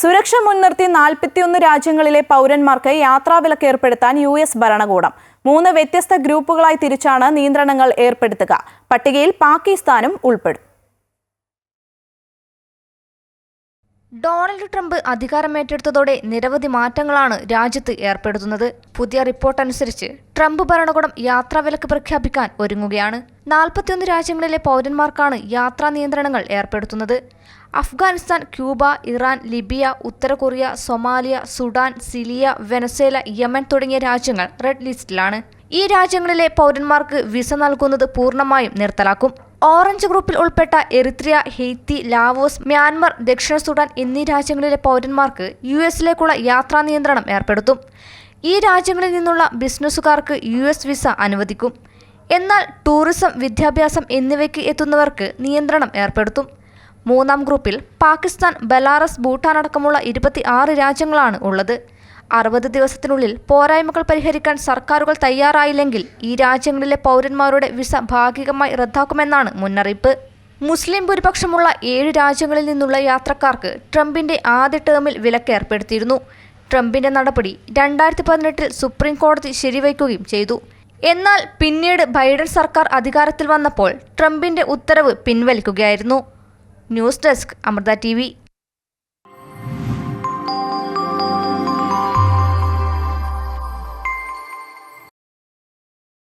സുരക്ഷ മുൻനിർത്തി നാൽപ്പത്തിയൊന്ന് രാജ്യങ്ങളിലെ പൗരന്മാർക്ക് യാത്രാവിലക്ക് ഏർപ്പെടുത്താൻ യു എസ് ഭരണകൂടം. മൂന്ന് വ്യത്യസ്ത ഗ്രൂപ്പുകളായി തിരിച്ചാണ് നിയന്ത്രണങ്ങൾ ഏർപ്പെടുത്തുക. പട്ടികയിൽ പാകിസ്ഥാനും ഉൾപ്പെടും. ഡൊണാൾഡ് ട്രംപ് അധികാരമേറ്റെടുത്തതോടെ നിരവധി മാറ്റങ്ങളാണ് രാജ്യത്ത് ഏർപ്പെടുത്തുന്നത്. പുതിയ റിപ്പോർട്ട് അനുസരിച്ച് ട്രംപ് ഭരണകൂടം യാത്രാവിലക്ക് പ്രഖ്യാപിക്കാൻ ഒരുങ്ങുകയാണ്. നാൽപ്പത്തിയൊന്ന് രാജ്യങ്ങളിലെ പൗരന്മാർക്കാണ് യാത്രാ നിയന്ത്രണങ്ങൾ ഏർപ്പെടുത്തുന്നത്. അഫ്ഗാനിസ്ഥാൻ ക്യൂബ ഇറാൻ ലിബിയ ഉത്തര Korea Somalia Sudan Syria Venezuela Yemen തുടങ്ങിയ രാജ്യങ്ങൾ റെഡ് ലിസ്റ്റിലാണ്. ഈ രാജ്യങ്ങളിലെ പൗരന്മാർക്ക് വിസ നൽകുന്നത് പൂർണമായും നിർത്തലാക്കും. ഓറഞ്ച് ഗ്രൂപ്പിൽ ഉൾപ്പെട്ട എറിത്രിയ ഹെയ്ത്തി ലാവോസ് മ്യാൻമർ ദക്ഷിണ സുഡാൻ എന്നീ രാജ്യങ്ങളിലെ പൗരന്മാർക്ക് യു എസിലേക്കുള്ള യാത്രാ നിയന്ത്രണം ഏർപ്പെടുത്തും. ഈ രാജ്യങ്ങളിൽ നിന്നുള്ള ബിസിനസ്സുകാർക്ക് യു എസ് വിസ അനുവദിക്കും. എന്നാൽ ടൂറിസം വിദ്യാഭ്യാസം എന്നിവയ്ക്ക് എത്തുന്നവർക്ക് നിയന്ത്രണം ഏർപ്പെടുത്തും. മൂന്നാം ഗ്രൂപ്പിൽ പാകിസ്ഥാൻ ബലാറസ് ഭൂട്ടാൻ അടക്കമുള്ള ഇരുപത്തി ആറ് രാജ്യങ്ങളാണ് ഉള്ളത്. അറുപത് ദിവസത്തിനുള്ളിൽ പോരായ്മകൾ പരിഹരിക്കാൻ സർക്കാരുകൾ തയ്യാറായില്ലെങ്കിൽ ഈ രാജ്യങ്ങളിലെ പൗരന്മാരുടെ വിസ ഭാഗികമായി റദ്ദാക്കുമെന്നാണ് മുന്നറിയിപ്പ്. മുസ്ലിം ഭൂരിപക്ഷമുള്ള ഏഴ് രാജ്യങ്ങളിൽ നിന്നുള്ള യാത്രക്കാർക്ക് ട്രംപിന്റെ ആദ്യ ടേമിൽ വിലക്ക് ഏർപ്പെടുത്തിയിരുന്നു. ട്രംപിന്റെ നടപടി രണ്ടായിരത്തി പതിനെട്ടിൽ സുപ്രീം കോടതി ശരിവയ്ക്കുകയും ചെയ്തു. എന്നാൽ പിന്നീട് ബൈഡൻ സർക്കാർ അധികാരത്തിൽ വന്നപ്പോൾ ട്രംപിന്റെ ഉത്തരവ് പിൻവലിക്കുകയായിരുന്നു. News desk Amrita T